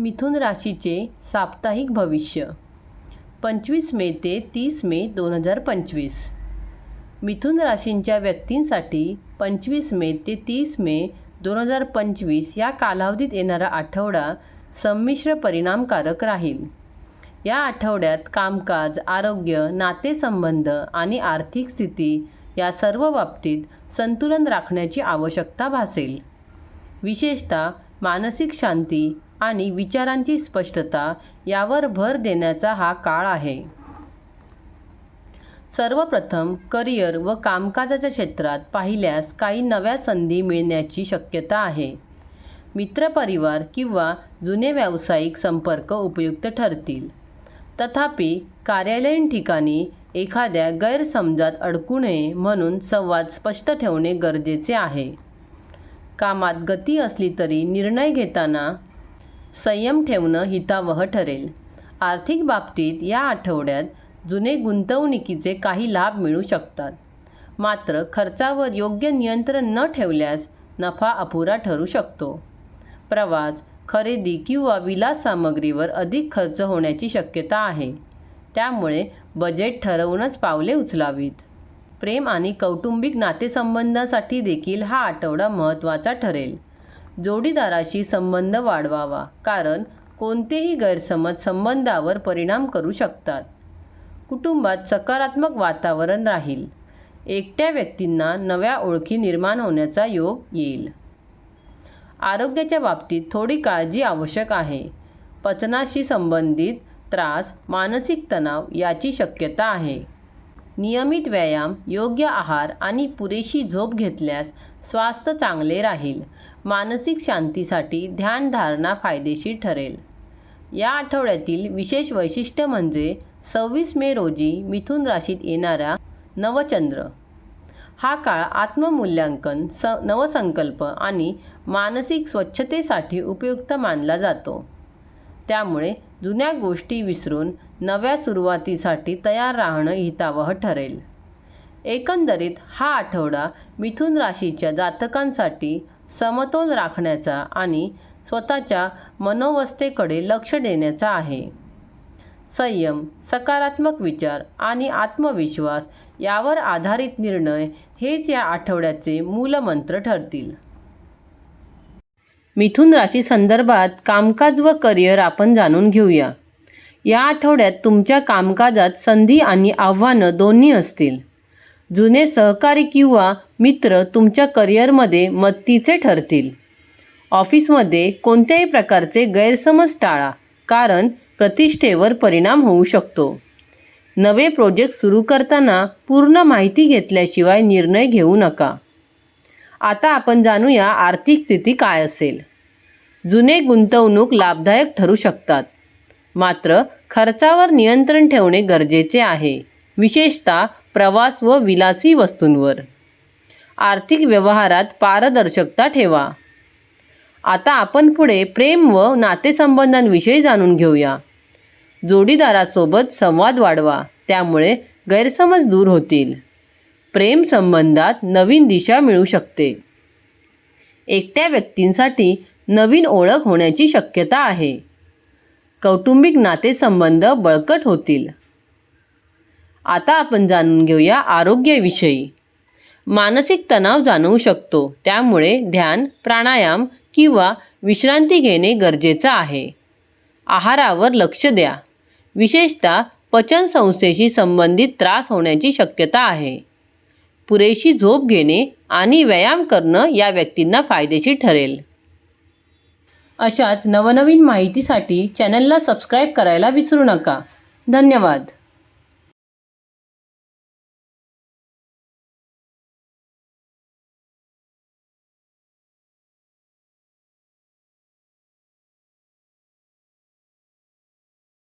मिथुन राशीचे साप्ताहिक भविष्य. पंचवीस मे ते तीस मे दोन हजार पंचवीस. मिथुन राशींच्या व्यक्तींसाठी पंचवीस मे ते तीस मे दोन हजार पंचवीस या कालावधीत येणारा आठवडा संमिश्र परिणामकारक राहील. या आठवड्यात कामकाज आरोग्य नातेसंबंध आणि आर्थिक स्थिती या सर्व बाबतीत संतुलन राखण्याची आवश्यकता भासेल. विशेषतः मानसिक शांती आणि विचारांची स्पष्टता यावर भर देण्याचा हा काळ आहे. सर्वप्रथम करिअर व कामकाजाच्या क्षेत्रात पाहिल्यास काही नव्या संधी मिळण्याची शक्यता आहे. मित्रपरिवार किंवा जुने व्यावसायिक संपर्क उपयुक्त ठरतील. तथापि कार्यालयीन ठिकाणी एखाद्या गैरसमजात अडकू नये म्हणून संवाद स्पष्ट ठेवणे गरजेचे आहे. कामात गती असली तरी निर्णय घेताना संयम ठेवणं हितावह ठरेल. आर्थिक बाबतीत या आठवड्यात जुने गुंतवणुकीचे काही लाभ मिळू शकतात. मात्र खर्चावर योग्य नियंत्रण न ठेवल्यास नफा अपुरा ठरू शकतो. प्रवास खरेदी किंवा विलास सामग्रीवर अधिक खर्च होण्याची शक्यता आहे. त्यामुळे बजेट ठरवूनच पावले उचलावीत. प्रेम आणि कौटुंबिक नातेसंबंधासाठी देखील हा आठवडा महत्त्वाचा ठरेल. जोडीदाराशी संबंध वाढवावा कारण कोणतेही गैरसमज संबंधावर परिणाम करू शकतात. कुटुंबात सकारात्मक वातावरण राहील. एकट्या व्यक्तींना नव्या ओळखी निर्माण होण्याचा योग येईल. आरोग्याच्या बाबतीत थोडी काळजी आवश्यक आहे. पचनाशी संबंधित त्रास मानसिक तणाव याची शक्यता आहे. नियमित व्यायाम योग्य आहार आणि पुरेशी झोप घेतल्यास स्वास्थ्य चांगले राहील. मानसिक शांतीसाठी ध्यानधारणा फायदेशीर ठरेल. या आठवड्यातील विशेष वैशिष्ट्य म्हणजे सव्वीस मे रोजी मिथुन राशीत येणारा नवचंद्र. हा काळ आत्ममूल्यांकन स नवसंकल्प आणि मानसिक स्वच्छतेसाठी उपयुक्त मानला जातो. त्यामुळे जुन्या गोष्टी विसरून नव्या सुरुवातीसाठी तयार राहणं हितावह ठरेल. एकंदरीत हा आठवडा मिथुन राशीच्या जातकांसाठी समतोल राखण्याचा आणि स्वतःच्या मनोवस्थेकडे लक्ष देण्याचा आहे. संयम सकारात्मक विचार आणि आत्मविश्वास यावर आधारित निर्णय हेच या आठवड्याचे मूलमंत्र ठरतील. मिथुन राशी संदर्भात कामकाज व करिअर आपण जाणून घेऊया. या आठवड्यात तुमच्या कामकाजात संधी आणि आव्हानं दोन्ही असतील. जुने सहकारी किंवा मित्र तुमच्या करिअरमध्ये मदतीचे ठरतील. ऑफिसमध्ये कोणत्याही प्रकारचे गैरसमज टाळा कारण प्रतिष्ठेवर परिणाम होऊ शकतो. नवे प्रोजेक्ट सुरू करताना पूर्ण माहिती घेतल्याशिवाय निर्णय घेऊ नका. आता आपण जाणूया आर्थिक स्थिती काय असेल. जुने गुंतवणूक लाभदायक ठरू शकतात. मात्र खर्चावर नियंत्रण ठेवणे गरजेचे आहे विशेषतः प्रवास व विलासी वस्तूंवर. आर्थिक व्यवहारात पारदर्शकता ठेवा. आता आपण पुढे प्रेम व नातेसंबंधांविषयी जाणून घेऊया. जोडीदारासोबत संवाद वाढवा त्यामुळे गैरसमज दूर होतील. प्रेम संबंधात नवीन दिशा मिळू शकते. एकट्या व्यक्तींसाठी नवीन ओळख होण्याची शक्यता आहे. कौटुंबिक नातेसंबंध बळकट होतील. आता आपण जाणून घेऊया आरोग्याविषयी. मानसिक तणाव जाणवू शकतो त्यामुळे ध्यान प्राणायाम किंवा विश्रांती घेणे गरजेचं आहे. आहारावर लक्ष द्या. विशेषतः पचनसंस्थेशी संबंधित त्रास होण्याची शक्यता आहे. पुरेशी झोप घेणे आणि व्यायाम करणं या व्यक्तींना फायदेशीर ठरेल. अशाच नवनवीन माहितीसाठी चॅनलला सबस्क्राईब करायला विसरू नका. धन्यवाद.